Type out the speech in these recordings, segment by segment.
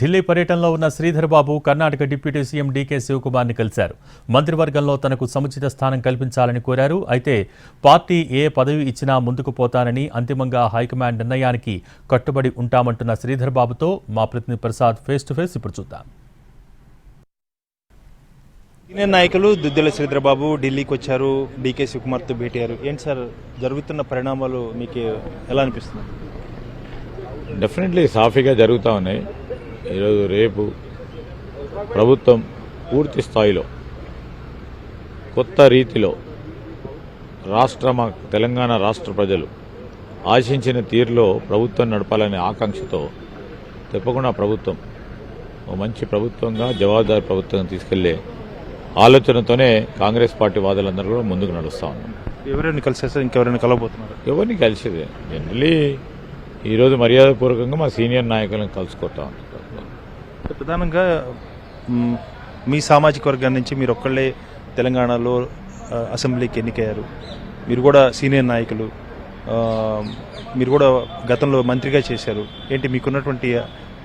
ఢిల్లీ పర్యటనలో ఉన్న Sridhar Babu Karnataka deputy CM DK శివకుమార్ని కలిశారు. మంత్రివర్గంలో తనకు సముచిత స్థానం కల్పించాలని కోరారు. అయితే పార్టీ ఏ పదవి ఇచ్చినా ముందుకు పోతానని అంతిమంగా హైకమాండ్ నిర్ణయానికి కట్టుబడి ఉంటామంటున్న శ్రీధర్ బాబుతో మా ప్రతినిధి ప్రసాద్ ఫేస్ టు ఫేస్ ఇప్పుడు చూద్దాం. సీనియర్ నాయకులు దుద్దెల శ్రీధరబాబు ఢిల్లీకి వచ్చారు డీకే శివకుమార్తో భేటీ అయ్యారు. ఏంటి సార్ జరుగుతున్న పరిణామాలు మీకు ఎలా అనిపిస్తుంది డెఫినెట్లీ సాఫీగా జరుగుతూ ఉన్నాయి. ఈరోజు రేపు ప్రభుత్వం పూర్తి స్థాయిలో కొత్త రీతిలో రాష్ట్ర మా తెలంగాణ రాష్ట్ర ప్రజలు ఆశించిన తీరులో ప్రభుత్వం నడపాలనే ఆకాంక్షతో తప్పకుండా ప్రభుత్వం ఓ మంచి ప్రభుత్వంగా జవాబుదారి ప్రభుత్వం తీసుకెళ్ళే ఆలోచనతోనే కాంగ్రెస్ పార్టీ వాదులందరూ కూడా ముందుకు నడుస్తూ ఉన్నాం. ఎవరైనా కలిసారు సార్? ఇంకెవరైనా కలవబోతున్నారు? ఎవరిని కలిసేది? జనరలీ ఈరోజు మర్యాదపూర్వకంగా మా సీనియర్ నాయకులను కలుసుకుంటాం ప్రధానంగా మీ సామాజిక వర్గం నుంచి మీరు ఒక్కళ్ళే తెలంగాణలో అసెంబ్లీకి ఎన్నికయ్యారు. మీరు కూడా సీనియర్ నాయకులు. మీరు కూడా గతంలో మంత్రిగా చేశారు. ఏంటి మీకున్నటువంటి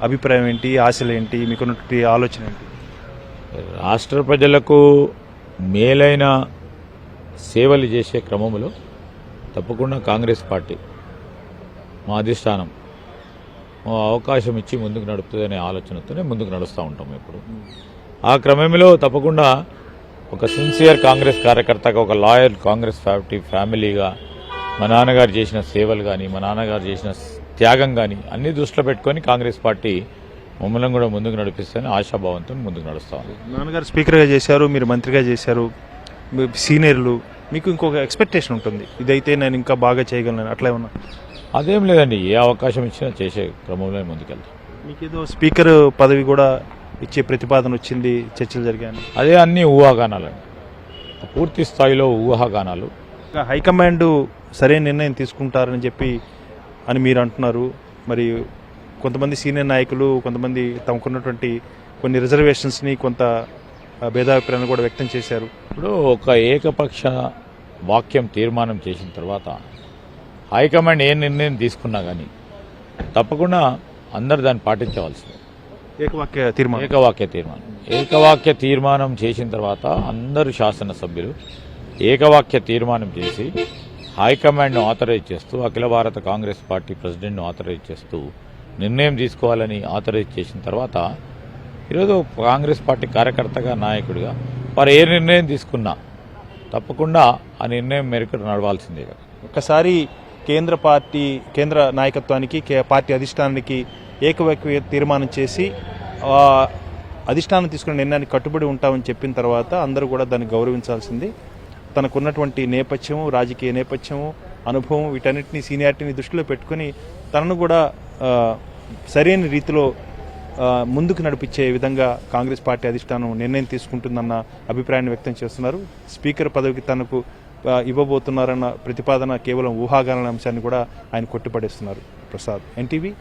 అభిప్రాయం ఏంటి ఆశలు ఏంటి మీకున్నటువంటి ఆలోచన ఏంటి? రాష్ట్ర ప్రజలకు మేలైన సేవలు చేసే క్రమంలో తప్పకుండా కాంగ్రెస్ పార్టీ మా అధిష్టానం అవకాశం ఇచ్చి ముందుకు నడుపుతుందనే ఆలోచనతోనే ముందుకు నడుస్తూ ఉంటాం ఇప్పుడు ఆ క్రమంలో తప్పకుండా ఒక సిన్సియర్ కాంగ్రెస్ కార్యకర్తగా ఒక లాయల్ కాంగ్రెస్ పార్టీ ఫ్యామిలీగా మా నాన్నగారు చేసిన సేవలు కానీ మా నాన్నగారు చేసిన త్యాగం కానీ అన్ని దృష్టిలో పెట్టుకొని కాంగ్రెస్ పార్టీ మమ్మల్ని కూడా ముందుకు నడిపిస్తేనే ఆశాభావంతో ముందుకు నడుస్తాం నాన్నగారు స్పీకర్గా చేశారు మీరు మంత్రిగా చేశారు మీ సీనియర్లు మీకు ఇంకొక ఎక్స్పెక్టేషన్ ఉంటుంది. ఇదైతే నేను ఇంకా బాగా చేయగలను అట్లా ఏమన్నా? అదేం లేదండి ఏ అవకాశం ఇచ్చినా చేసే క్రమంలో ముందుకెళ్తాం. మీకు ఏదో స్పీకర్ పదవి కూడా ఇచ్చే ప్రతిపాదన వచ్చింది చర్చలు జరిగాయని. అదే అన్ని ఊహాగానాలండి. పూర్తి స్థాయిలో ఊహాగానాలు. హైకమాండ్ సరైన నిర్ణయం తీసుకుంటారని చెప్పి అని మీరు అంటున్నారు. మరి కొంతమంది సీనియర్ నాయకులు కొంతమంది తమకున్నటువంటి కొన్ని రిజర్వేషన్స్ని కొంత భేదాభిప్రాయాన్ని కూడా వ్యక్తం చేశారు. ఇప్పుడు ఒక ఏకపక్ష వాక్యం తీర్మానం చేసిన తర్వాత హైకమాండ్ ఏ నిర్ణయం తీసుకున్నా కానీ తప్పకుండా అందరు దాన్ని పాటించవలసింది. ఏకవాక్య తీర్మానం. ఏకవాక్య తీర్మానం. ఏకవాక్య తీర్మానం చేసిన తర్వాత అందరు శాసనసభ్యులు ఏకవాక్య తీర్మానం చేసి హైకమాండ్ను ఆథరైజ్ చేస్తూ అఖిల భారత కాంగ్రెస్ పార్టీ ప్రెసిడెంట్ను ఆథరైజ్ చేస్తూ నిర్ణయం తీసుకోవాలని ఆథరైజ్ చేసిన తర్వాత ఈరోజు కాంగ్రెస్ పార్టీ కార్యకర్తగా నాయకుడిగా వారు ఏ నిర్ణయం తీసుకున్నా తప్పకుండా ఆ నిర్ణయం మేరకు నడవాల్సిందే. కదా ఒక్కసారి కేంద్ర పార్టీ కేంద్ర నాయకత్వానికి కే- పార్టీ అధిష్టానానికి ఏకవాక్య తీర్మానం చేసి అధిష్టానం తీసుకున్న నిర్ణయానికి కట్టుబడి ఉంటామని చెప్పిన తర్వాత అందరూ కూడా దాన్ని గౌరవించాల్సింది. తనకున్నటువంటి నేపథ్యము రాజకీయ నేపథ్యము అనుభవం వీటన్నిటిని సీనియారిటీని దృష్టిలో పెట్టుకుని తనను కూడా సరైన రీతిలో ముందుకు నడిపించే విధంగా కాంగ్రెస్ పార్టీ అధిష్టానం నిర్ణయం తీసుకుంటుందన్న అభిప్రాయాన్ని వ్యక్తం చేస్తున్నారు. స్పీకర్ పదవికి తనకు ఇవ్వబోతున్నారన్న ప్రతిపాదన కేవలం ఊహాగానాల అంశాన్ని కూడా ఆయన కొట్టిపడేస్తున్నారు. ప్రసాద్ ఎన్టీవీ